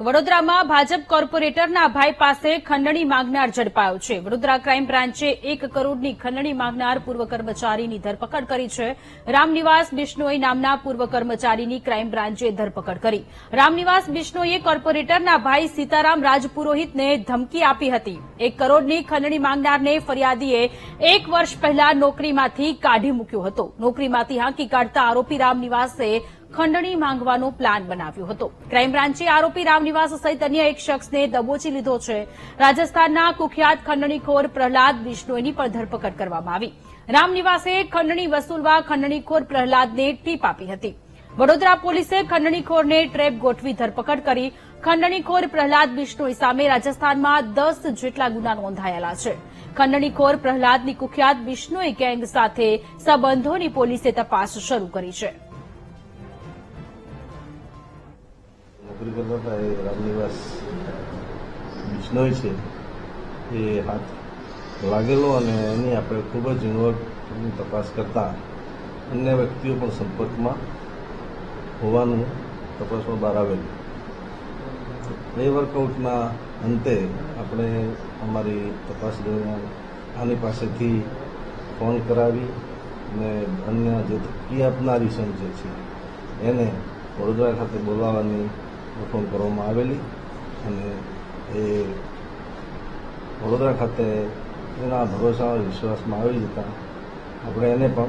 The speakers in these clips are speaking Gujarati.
વડોદરામાં ભાજપ કોર્પોરેટરના ભાઈ પાસે ખંડણી માંગનાર ઝડપાયો છે. વડોદરા ક્રાઇમ બ્રાન્ચે એક કરોડની ખંડણી માંગનાર પૂર્વ કર્મચારીની ધરપકડ કરી છે. રામનિવાસ બિશ્નોઈ નામના પૂર્વ કર્મચારીની ક્રાઇમ બ્રાન્ચે ધરપકડ કરી. રામનિવાસ બિશ્નોઈએ કોર્પોરેટરના ભાઈ સીતારામ રાજપુરોહિતને ધમકી આપી હતી. એક કરોડની ખંડણી માંગનારને ફરિયાદીએ એક વર્ષ પહેલા નોકરીમાંથી કાઢી મૂક્યો હતો. નોકરીમાંથી હાંકી કાઢતા આરોપી રામનિવાસે ખંડણી માંગવાનો પ્લાન બનાવ્યો હતો. ક્રાઇમ બ્રાન્ચે આરોપી રામનિવાસ સહિત અન્ય એક શખ્સને દબોચી લીધો છે. રાજસ્થાનના કુખ્યાત ખંડણીખોર પ્રહલાદ બિશ્નોઈની પણ ધરપકડ કરવામાં આવી. રામનિવાસે ખંડણી વસૂલવા ખંડણીખોર પ્રહલાદને ટીપ આપી હતી. વડોદરા પોલીસે ખંડણીખોરને ટ્રેપ ગોઠવી ધરપકડ કરી ખંડણીખોર પ્રહલાદ બિશ્નોઈ સામે રાજસ્થાનમાં દસ જેટલા ગુના નોંધાયેલા છે. ખંડણીખોર પ્રહલાદની કુખ્યાત બિશ્નોઈ ગેંગ સાથે સંબંધોની પોલીસે તપાસ શરૂ કરી છે. નોકરી કરતા એ રામનિવાસ બિશ્નોઈ છે, એ હાથ લાગેલો અને એની આપણે ખૂબ જ ઝીણવટની તપાસ કરતા અન્ય વ્યક્તિઓ પણ સંપર્કમાં હોવાનું તપાસમાં બહાર આવેલું. એ વર્કઆઉટના અંતે આપણે અમારી તપાસ દરમિયાન આની પાસેથી ફોન કરાવી અને અન્ય જે ધમકી આપનારી સંજે છે, એને વડોદરા ખાતે બોલાવવાની ફોન કરવામાં આવેલી અને એ વડોદરા ખાતે એના ભરોસા વિશ્વાસમાં આવી જતા આપણે એને પણ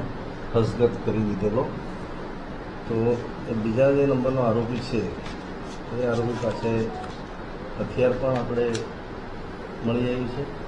હસ્તગત કરી દીધેલો. તો એ બીજા જે નંબરનો આરોપી છે, એ આરોપી પાસે હથિયાર પણ આપણે મળી આવ્યું છે.